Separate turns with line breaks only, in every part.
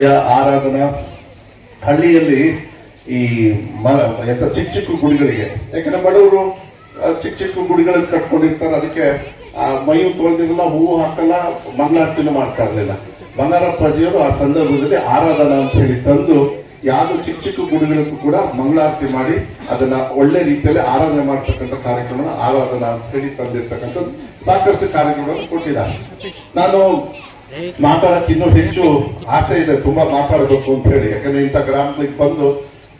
ಆರಾಧನಾ ಹಳ್ಳಿಯಲ್ಲಿ ಈ ಮರ, ಎಂತ ಚಿಕ್ಕ ಚಿಕ್ಕ ಗುಡಿಗಳಿಗೆ, ಯಾಕಂದ್ರೆ ಬಡವರು ಚಿಕ್ಕ ಚಿಕ್ಕ ಗುಡಿಗಳಲ್ಲಿ ಕಟ್ಕೊಂಡಿರ್ತಾರೆ, ಅದಕ್ಕೆ ಆ ಮೈಯು ತೊಳೆದಿರಲ್ಲ, ಹೂವು ಹಾಕಲ್ಲ, ಮಂಗಳಾರತಿನೂ ಮಾಡ್ತಾ ಇರಲಿಲ್ಲ. ಬಂಗಾರಪ್ಪಾಜಿಯವರು ಆ ಸಂದರ್ಭದಲ್ಲಿ ಆರಾಧನಾ ಅಂತ ಹೇಳಿ ತಂದು ಯಾವುದೋ ಚಿಕ್ಕ ಚಿಕ್ಕ ಗುಡಿಗಳಿಗೂ ಕೂಡ ಮಂಗಳಾರತಿ ಮಾಡಿ ಅದನ್ನ ಒಳ್ಳೆ ರೀತಿಯಲ್ಲಿ ಆರಾಧನೆ ಮಾಡ್ತಕ್ಕಂಥ ಕಾರ್ಯಕ್ರಮನ ಆರಾಧನಾ ಅಂತ ಹೇಳಿ ತಂದಿರ್ತಕ್ಕಂಥದ್ದು ಸಾಕಷ್ಟು ಕಾರ್ಯಕ್ರಮಗಳನ್ನು ಕೊಟ್ಟಿದ್ದಾರೆ. ನಾನು ಮಾತಾಡಕ್ಕೆ ಇನ್ನೂ ಹೆಚ್ಚು ಆಸೆ ಇದೆ, ತುಂಬಾ ಮಾತಾಡಬೇಕು ಅಂತ ಹೇಳಿ. ಯಾಕಂದ್ರೆ ಇಂಥ ಗ್ರಾಮಗಳಿಗೆ ಬಂದು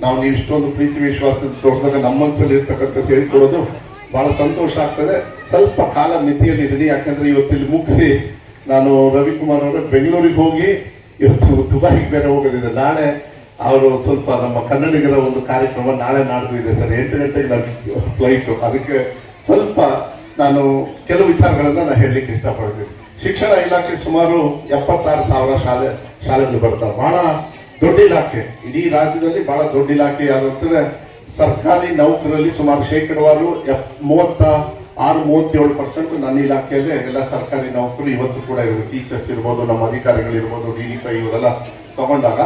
ನಾವು ನೀವು ಇಷ್ಟೊಂದು ಪ್ರೀತಿ ವಿಶ್ವಾಸ ತೋರಿಸಿದಾಗ ನಮ್ಮ ಮನಸ್ಸಲ್ಲಿ ಇರ್ತಕ್ಕಂಥ ಹೇಳ್ಕೊಡೋದು ಬಹಳ ಸಂತೋಷ ಆಗ್ತದೆ. ಸ್ವಲ್ಪ ಕಾಲ ಮಿತಿಯಲ್ಲಿ ಇರಲಿ ಯಾಕಂದ್ರೆ ಇವತ್ತಿಲ್ಲಿ ಮುಗಿಸಿ ನಾನು ರವಿಕುಮಾರ್ ಅವರು ಬೆಂಗಳೂರಿಗೆ ಹೋಗಿ ಇವತ್ತು ದುಬೈಗೆ ಬೇರೆ ಹೋಗೋದಿದೆ. ನಾಳೆ ಅವರು ಸ್ವಲ್ಪ ನಮ್ಮ ಕನ್ನಡಿಗರ ಒಂದು ಕಾರ್ಯಕ್ರಮ ನಾಳೆ ನಾಡ್ದು ಇದೆ ಸರ್. ಎಂಟು ಗಂಟೆಗೆ ನಾನು ಫ್ಲೈಟು ಅದಕ್ಕೆ ಸ್ವಲ್ಪ ನಾನು ಕೆಲವು ವಿಚಾರಗಳನ್ನು ನಾನು ಹೇಳಲಿಕ್ಕೆ ಇಷ್ಟಪಡ್ತೀನಿ. ಶಿಕ್ಷಣ ಇಲಾಖೆ ಸುಮಾರು ಎಪ್ಪತ್ತಾರು ಸಾವಿರ ಶಾಲೆ ಶಾಲೆಗಳು ಬರ್ತಾವೆ. ಬಹಳ ದೊಡ್ಡ ಇಲಾಖೆ. ಇಡೀ ರಾಜ್ಯದಲ್ಲಿ ಬಹಳ ದೊಡ್ಡ ಇಲಾಖೆ ಯಾವ್ದಂದ್ರೆ ಸರ್ಕಾರಿ ನೌಕರಲ್ಲಿ ಸುಮಾರು ಶೇಕಡವಾರು ಎಪ್ ಮೂವತ್ತ ಆರು ಮೂವತ್ತೇಳು ಪರ್ಸೆಂಟ್ ನನ್ನ ಇಲಾಖೆಯಲ್ಲೇ ಎಲ್ಲ ಸರ್ಕಾರಿ ನೌಕರು ಇವತ್ತು ಕೂಡ ಇರೋದು. ಟೀಚರ್ಸ್ ಇರ್ಬೋದು, ನಮ್ಮ ಅಧಿಕಾರಿಗಳಿರ್ಬೋದು ಡಿ ಡಿ ಕೈ ಇವರೆಲ್ಲ ತಗೊಂಡಾಗ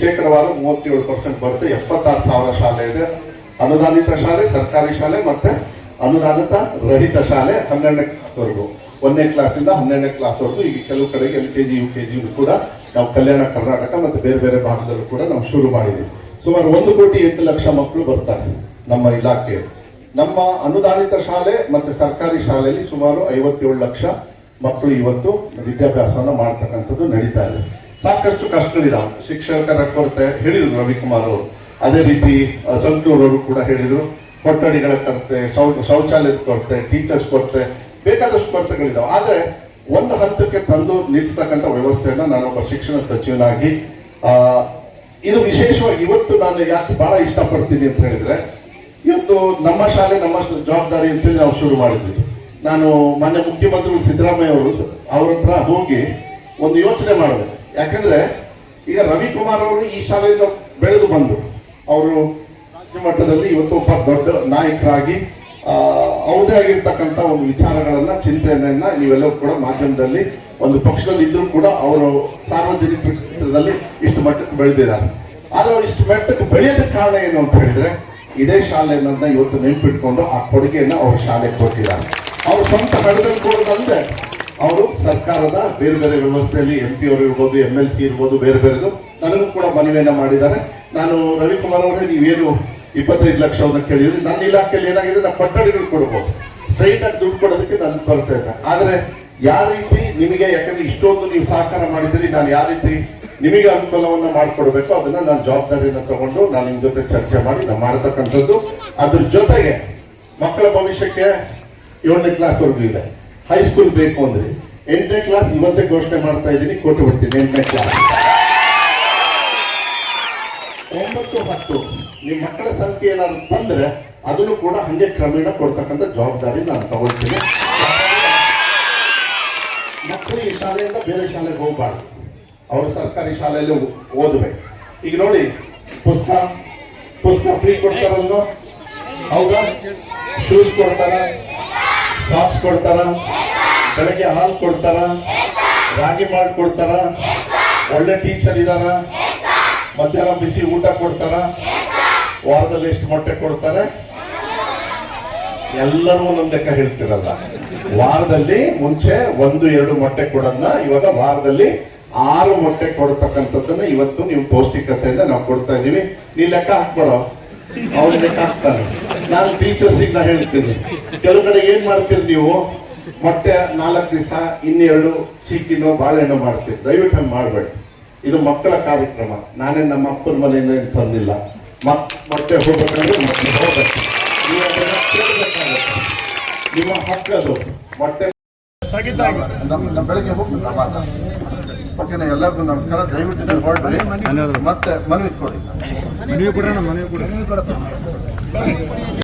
ಶೇಕಡವಾರು ಮೂವತ್ತೇಳು ಪರ್ಸೆಂಟ್ ಬರುತ್ತೆ. ಎಪ್ಪತ್ತಾರು ಸಾವಿರ ಶಾಲೆ ಇದೆ. ಅನುದಾನಿತ ಶಾಲೆ, ಸರ್ಕಾರಿ ಶಾಲೆ ಮತ್ತೆ ಅನುದಾನಿತ ರಹಿತ ಶಾಲೆ ಹನ್ನೆರಡನೇ ಕ್ಲಾಸ್ವರೆಗೂ ಒಂದನೇ ಕ್ಲಾಸಿಂದ ಹನ್ನೆರಡನೇ ಕ್ಲಾಸ್ವರೆಗೂ ಈಗ ಕೆಲವು ಕಡೆಗೆ L K G U K G ಕೂಡ ನಾವು ಕಲ್ಯಾಣ ಕರ್ನಾಟಕ ಮತ್ತು ಬೇರೆ ಬೇರೆ ಭಾಗದಲ್ಲೂ ಕೂಡ ನಾವು ಶುರು ಮಾಡಿದ್ವಿ ಸುಮಾರು ಒಂದು ಕೋಟಿ ಎಂಟು ಲಕ್ಷ ಮಕ್ಕಳು ಬರ್ತಾರೆ ನಮ್ಮ ಇಲಾಖೆ ನಮ್ಮ ಅನುದಾನಿತ ಶಾಲೆ ಮತ್ತು ಸರ್ಕಾರಿ ಶಾಲೆಯಲ್ಲಿ ಸುಮಾರು ಐವತ್ತೇಳು ಲಕ್ಷ ಮಕ್ಕಳು ಇವತ್ತು ವಿದ್ಯಾಭ್ಯಾಸವನ್ನು ಮಾಡ್ತಕ್ಕಂಥದ್ದು ನಡೀತಾ ಇದೆ. ಸಾಕಷ್ಟು ಕಷ್ಟಗಳಿದಾವೆ. ಶಿಕ್ಷಕರ ಕೊರತೆ ಹೇಳಿದರು ರವಿಕುಮಾರ್ ಅವರು. ಅದೇ ರೀತಿ ಸಂತೂರವರು ಕೂಡ ಹೇಳಿದರು. ಕೊಠಡಿಗಳ ಕೊರತೆ ಶೌಚಾಲಯದ ಕೊರತೆ ಟೀಚರ್ಸ್ ಕೊರತೆ ಬೇಕಾದಷ್ಟು ಕೊರತೆಗಳಿದ್ದಾವೆ ಆದರೆ ಒಂದು ಹಂತಕ್ಕೆ ತಂದು ನಿಲ್ಲಿಸ್ತಕ್ಕಂಥ ವ್ಯವಸ್ಥೆಯನ್ನು ನಾನೊಬ್ಬ ಶಿಕ್ಷಣ ಸಚಿವನಾಗಿ ಆ, ಇದು ವಿಶೇಷವಾಗಿ ಇವತ್ತು ನಾನು ಯಾಕೆ ಬಹಳ ಇಷ್ಟಪಡ್ತೀನಿ ಅಂತ ಹೇಳಿದ್ರೆ ಇವತ್ತು ನಮ್ಮ ಶಾಲೆ ನಮ್ಮ ಜವಾಬ್ದಾರಿ ಅಂತೇಳಿ ನಾವು ಶುರು ಮಾಡಿದ್ವಿ. ನಾನು ಮಾನ್ಯ ಮುಖ್ಯಮಂತ್ರಿಗಳು ಸಿದ್ದರಾಮಯ್ಯ ಅವರು ಅವ್ರ ಹತ್ರ ಹೋಗಿ ಒಂದು ಯೋಚನೆ ಮಾಡಿದೆ. ಯಾಕಂದ್ರೆ ಈಗ ರವಿಕುಮಾರ್ ಅವರು ಈ ಶಾಲೆಯಿಂದ ಬೆಳೆದು ಬಂದರು ಅವರು ರಾಜ್ಯ ಮಟ್ಟದಲ್ಲಿ ಇವತ್ತು ಒಬ್ಬ ದೊಡ್ಡ ನಾಯಕರಾಗಿ ಅವ್ರದೇ ಆಗಿರ್ತಕ್ಕಂಥ ಒಂದು ವಿಚಾರಗಳನ್ನ ಚಿಂತನೆಯನ್ನ ನೀವೆಲ್ಲರೂ ಕೂಡ ಮಾಧ್ಯಮದಲ್ಲಿ, ಒಂದು ಪಕ್ಷದಲ್ಲಿ ಕೂಡ ಅವರು ಸಾರ್ವಜನಿಕ ಕ್ಷೇತ್ರದಲ್ಲಿ ಇಷ್ಟು ಮಟ್ಟಕ್ಕೆ ಬೆಳೆದಿದ್ದಾರೆ. ಆದ್ರೆ ಅವ್ರು ಇಷ್ಟು ಮಟ್ಟಕ್ಕೆ ಬೆಳೆಯೋದಕ್ಕೆ ಕಾರಣ ಏನು ಅಂತ ಹೇಳಿದ್ರೆ, ಇದೇ ಶಾಲೆಯನ್ನ ಇವತ್ತು ನೆನಪಿಟ್ಕೊಂಡು ಆ ಕೊಡುಗೆಯನ್ನ ಅವ್ರ ಶಾಲೆಗೆ ಕೊಟ್ಟಿದ್ದಾರೆ. ಅವ್ರ ಸ್ವಂತ ಹಣದಲ್ಲಿ ಕೊಡೋದಲ್ಲದೆ ಅವರು ಸರ್ಕಾರದ ಬೇರೆ ಬೇರೆ ವ್ಯವಸ್ಥೆಯಲ್ಲಿ ಎಂ ಪಿ ಅವರು ಇರ್ಬೋದು ಎಂ ಎಲ್ ಸಿ ಇರ್ಬೋದು, ಬೇರೆ ಬೇರೆದು, ನನಗೂ ಕೂಡ ಮನವಿಯನ್ನ ಮಾಡಿದ್ದಾರೆ. ನಾನು ರವಿಕುಮಾರ್ ಅವರೇ, ನೀವೇನು ಇಪ್ಪತ್ತೈದು ಲಕ್ಷವನ್ನು ಕೇಳಿದ್ರೆ. ನನ್ನ ಇಲಾಖೆಯಲ್ಲಿ ಏನಾಗಿದೆ? ನಾವು ಕೊಠಡಿಗಳು ಕೊಡ್ಬೋದು. ಸ್ಟ್ರೈಟ್ ಆಗಿ ದುಡ್ಡು ಕೊಡೋದಕ್ಕೆ ನನ್ನ ಕೊರತೆ ಇದೆ ಆದರೆ ಯಾವ ರೀತಿ ನಿಮಗೆ, ಯಾಕಂದ್ರೆ ಇಷ್ಟೊಂದು ನೀವು ಸಹಕಾರ ಮಾಡಿದ್ರಿ ನಾನು ಯಾವ ರೀತಿ ನಿಮಗೆ ಅನುಕೂಲವನ್ನ ಮಾಡಿಕೊಡ್ಬೇಕು ಅದನ್ನ ನಾನು ಜವಾಬ್ದಾರಿಯನ್ನ ತಗೊಂಡು ನಾನು ನಿಮ್ಮ ಜೊತೆ ಚರ್ಚೆ ಮಾಡಿ ನಾನು ಮಾಡತಕ್ಕಂಥದ್ದು. ಅದ್ರ ಜೊತೆಗೆ ಮಕ್ಕಳ ಭವಿಷ್ಯಕ್ಕೆ ಏಳನೇ ಕ್ಲಾಸ್ ವರ್ಗು ಇದೆ. ಹೈಸ್ಕೂಲ್ ಬೇಕು ಅಂದ್ರೆ ಎಂಟನೇ ಕ್ಲಾಸ್ ಇವತ್ತೇ ಘೋಷಣೆ ಮಾಡ್ತಾ ಇದ್ದೀನಿ, ಕೊಟ್ಟು ಬಿಡ್ತೀನಿ, ಎಂಟನೇ ಕ್ಲಾಸ್ ಒಂಬತ್ತು ಹತ್ತು ನಿಮ್ಮ ಮಕ್ಕಳ ಸಂಖ್ಯೆ ಏನಾದ್ರು ತಂದ್ರೆ ಅದನ್ನು ಕೂಡ ಹಂಗೆ ಕ್ರಮೇಣ ಕೊಡ್ತಕ್ಕಂಥ ಜವಾಬ್ದಾರಿ ನಾನು ತಗೊಳ್ತೀನಿ. ಮಕ್ಕಳು ಈ ಶಾಲೆಯಿಂದ ಬೇರೆ ಶಾಲೆಗೆ ಹೋಗ್ಬಾರ್ದು. ಅವರು ಸರ್ಕಾರಿ ಶಾಲೆಯಲ್ಲಿ ಓದಬೇಕು. ಈಗ ನೋಡಿ, ಪುಸ್ತಕ ಪುಸ್ತಕ ಫ್ರೀ ಕೊಡ್ತಾರಲ್ಲ ಹೌದಾ? ಶೂಸ್ ಕೊಡ್ತಾರ? ಸಾಕ್ಸ್ ಕೊಡ್ತಾರ? ಬೆಳಗ್ಗೆ ಹಾಲು ಕೊಡ್ತಾರ? ರಾಗಿ ಮಾಡಿ ಕೊಡ್ತಾರ? ಒಳ್ಳೆ ಟೀಚರ್ ಇದಾರ? ಮಧ್ಯಾಹ್ನ ಬಿಸಿ ಊಟ ಕೊಡ್ತಾರ? ವಾರದಲ್ಲಿ ಎಷ್ಟು ಮೊಟ್ಟೆ ಕೊಡ್ತಾರೆ? ಎಲ್ಲರೂ ಒಂದೊಂದು ಲೆಕ್ಕ ಹೇಳ್ತಿರಲ್ಲ. ವಾರದಲ್ಲಿ ಮುಂಚೆ ಒಂದು ಎರಡು ಮೊಟ್ಟೆ ಕೊಡೋದನ್ನ ಇವಾಗ ವಾರದಲ್ಲಿ ಆರು ಮೊಟ್ಟೆ ಕೊಡ್ತಕ್ಕಂಥದ್ದನ್ನ ಇವತ್ತು ನೀವು ಪೌಷ್ಟಿಕತೆಯಿಂದ ನಾವು ಕೊಡ್ತಾ ಇದೀವಿ ನೀ ಲೆಕ್ಕ ಹಾಕ್ಬೇಡೋ. ಅವ್ರ ಲೆಕ್ಕ ಹಾಕ್ತಾರೆ. ನಾನು ಟೀಚರ್ಸಿಗೆ ನಾ ಹೇಳ್ತೀನಿ. ಕೆಲವು ಕಡೆ ಏನ್ ಮಾಡ್ತೀರಿ ನೀವು? ಮೊಟ್ಟೆ ನಾಲ್ಕು ದಿವಸ ಇನ್ನೆರಡು ಚೀಕಿನೋ ಬಾಳೆಹಣ್ಣು ಮಾಡ್ತೀರಿ. ದಯವಿಟ್ಟು ಹಂಗೆ ಮಾಡಬೇಡಿ. ಇದು ಮಕ್ಕಳ ಕಾರ್ಯಕ್ರಮ. ನಾನೇ ನಮ್ಮ ಅಪ್ಪನ ಮನೆಯಿಂದ ಏನು ತಂದಿಲ್ಲ. ಮಕ್ ಮತ್ತೆ ಹೋಗ್ಬೇಕಂದ್ರೆ ಮತ್ತೆ ಹೋಗ್ಬೇಕು. ನಿಮ್ಮ ಹಕ್ಕದು ಮೊಟ್ಟೆ ಬೆಳಗ್ಗೆ ಹೋಗಿ. ಓಕೆನಾ ಎಲ್ಲರಿಗೂ ನಮಸ್ಕಾರ. ದಯವಿಟ್ಟು ಹೊರಡ್ರಿ ಮತ್ತೆ ಮನವಿ ಕೊಡಿ.
ಮನವಿ ಕೊಡೋಣ ಮನವಿ ಕೊಡೋಣ